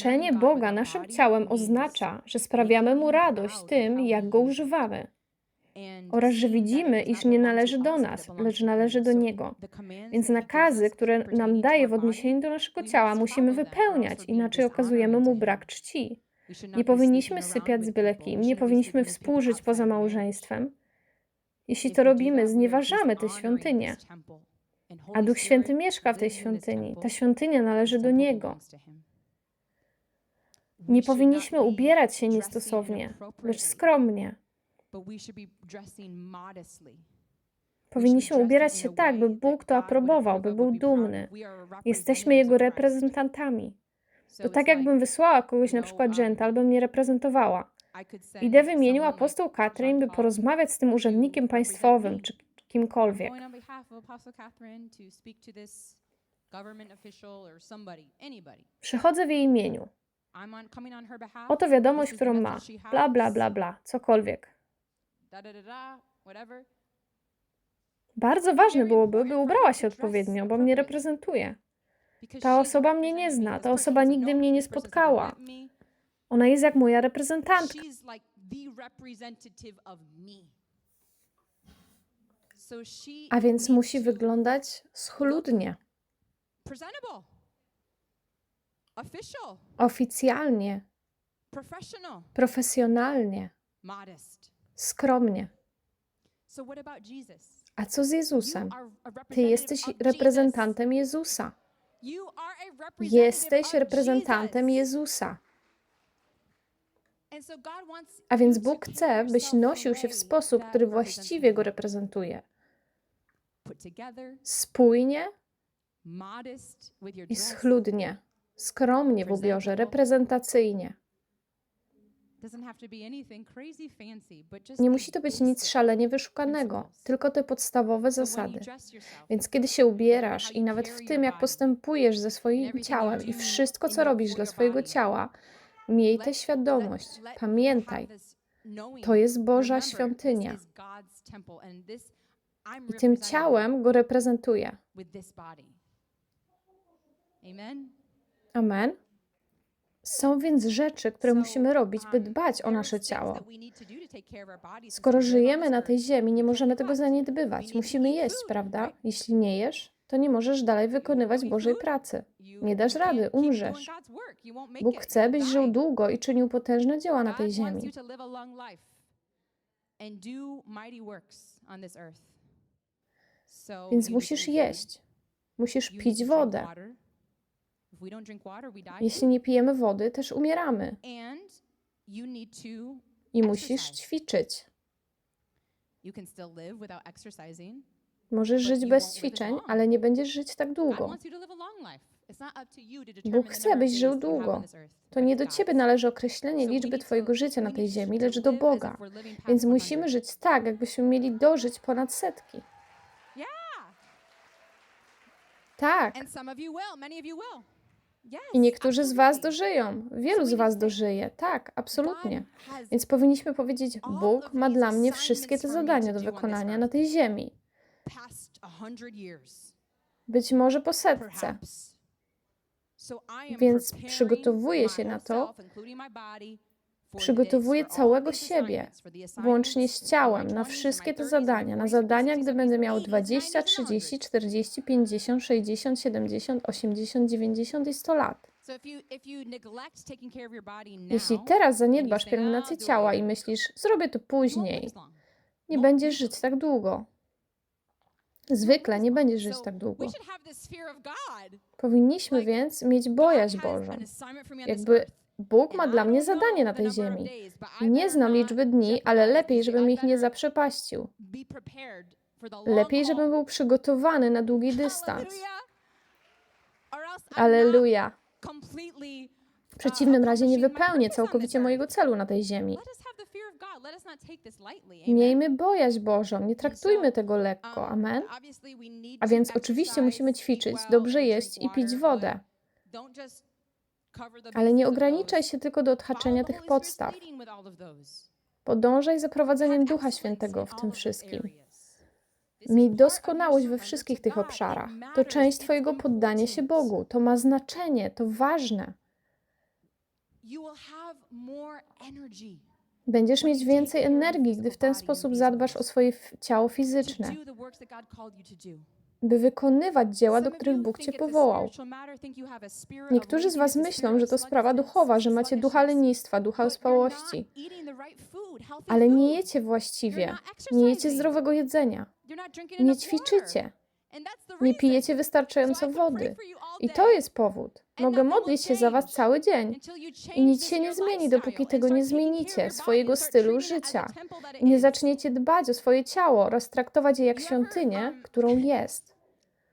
Uczczenie Boga naszym ciałem oznacza, że sprawiamy Mu radość tym, jak go używamy, oraz że widzimy, iż nie należy do nas, lecz należy do Niego. Więc nakazy, które nam daje w odniesieniu do naszego ciała, musimy wypełniać, inaczej okazujemy Mu brak czci. Nie powinniśmy sypiać z byle kim, nie powinniśmy współżyć poza małżeństwem. Jeśli to robimy, znieważamy tę świątynię. A Duch Święty mieszka w tej świątyni. Ta świątynia należy do Niego. Nie powinniśmy ubierać się niestosownie, lecz skromnie. Powinniśmy ubierać się tak, by Bóg to aprobował, by był dumny. Jesteśmy Jego reprezentantami. To tak, jakbym wysłała kogoś, na przykład Jenta, albo mnie reprezentowała. Idę w imieniu apostoł Katrin, by porozmawiać z tym urzędnikiem państwowym, czy kimkolwiek. Przychodzę w jej imieniu. Oto wiadomość, którą ma. Bla, bla, bla, bla. Cokolwiek. Bardzo ważne byłoby, by ubrała się odpowiednio, bo mnie reprezentuje. Ta osoba mnie nie zna, ta osoba nigdy mnie nie spotkała. Ona jest jak moja reprezentantka. A więc musi wyglądać schludnie, oficjalnie, profesjonalnie, skromnie. A co z Jezusem? Ty jesteś reprezentantem Jezusa. Jesteś reprezentantem. Jezusa. A więc Bóg chce, byś nosił się w sposób, który właściwie go reprezentuje. Spójnie i schludnie, skromnie w ubiorze, reprezentacyjnie. Nie musi to być nic szalenie wyszukanego, tylko te podstawowe zasady. Więc kiedy się ubierasz i nawet w tym, jak postępujesz ze swoim ciałem i wszystko, co robisz dla swojego ciała, miej tę świadomość. Pamiętaj, to jest Boża świątynia i tym ciałem go reprezentuje. Amen. Amen. Są więc rzeczy, które musimy robić, by dbać o nasze ciało. Skoro żyjemy na tej ziemi, nie możemy tego zaniedbywać. Musimy jeść, prawda? Jeśli nie jesz, to nie możesz dalej wykonywać Bożej pracy. Nie dasz rady, umrzesz. Bóg chce, byś żył długo i czynił potężne dzieła na tej ziemi. Więc musisz jeść. Musisz pić wodę. Jeśli nie pijemy wody, też umieramy. I musisz ćwiczyć. Możesz żyć bez ćwiczeń, ale nie będziesz żyć tak długo. Bóg chce, byś żył długo. To nie do ciebie należy określenie liczby twojego życia na tej ziemi, lecz do Boga. Więc musimy żyć tak, jakbyśmy mieli dożyć ponad setki. Tak. I niektórzy z Was dożyją. Wielu z Was dożyje. Tak, absolutnie. Więc powinniśmy powiedzieć: Bóg ma dla mnie wszystkie te zadania do wykonania na tej ziemi. Być może po setce. Więc przygotowuję się na to, przygotowuję całego siebie, Włącznie z ciałem, na wszystkie te zadania. Na zadania, gdy będę miał 20, 30, 40, 50, 60, 70, 80, 90 i 100 lat. Jeśli teraz zaniedbasz pielęgnację ciała i myślisz, zrobię to później, nie będziesz żyć tak długo. Zwykle nie będziesz żyć tak długo. Powinniśmy więc mieć bojaźń Bożą. Jakby Bóg ma dla mnie zadanie na tej ziemi. Nie znam liczby dni, ale lepiej, żebym ich nie zaprzepaścił. Lepiej, żebym był przygotowany na długi dystans. Aleluja. W przeciwnym razie nie wypełnię całkowicie mojego celu na tej ziemi. Miejmy bojaźń Bożą, nie traktujmy tego lekko. Amen. A więc oczywiście musimy ćwiczyć, dobrze jeść i pić wodę. Ale nie ograniczaj się tylko do odhaczenia tych podstaw. Podążaj za prowadzeniem Ducha Świętego w tym wszystkim. Miej doskonałość we wszystkich tych obszarach. To część Twojego poddania się Bogu. To ma znaczenie, to ważne. Będziesz mieć więcej energii, gdy w ten sposób zadbasz o swoje ciało fizyczne, by wykonywać dzieła, do których Bóg Cię powołał. Niektórzy z Was myślą, że to sprawa duchowa, że macie ducha lenistwa, ducha ospałości, ale nie jecie właściwie, nie jecie zdrowego jedzenia, nie ćwiczycie, nie pijecie wystarczająco wody. I to jest powód. Mogę modlić się za Was cały dzień. I nic się nie zmieni, dopóki tego nie zmienicie, swojego stylu życia. I nie zaczniecie dbać o swoje ciało oraz traktować je jak świątynię, um, którą jest.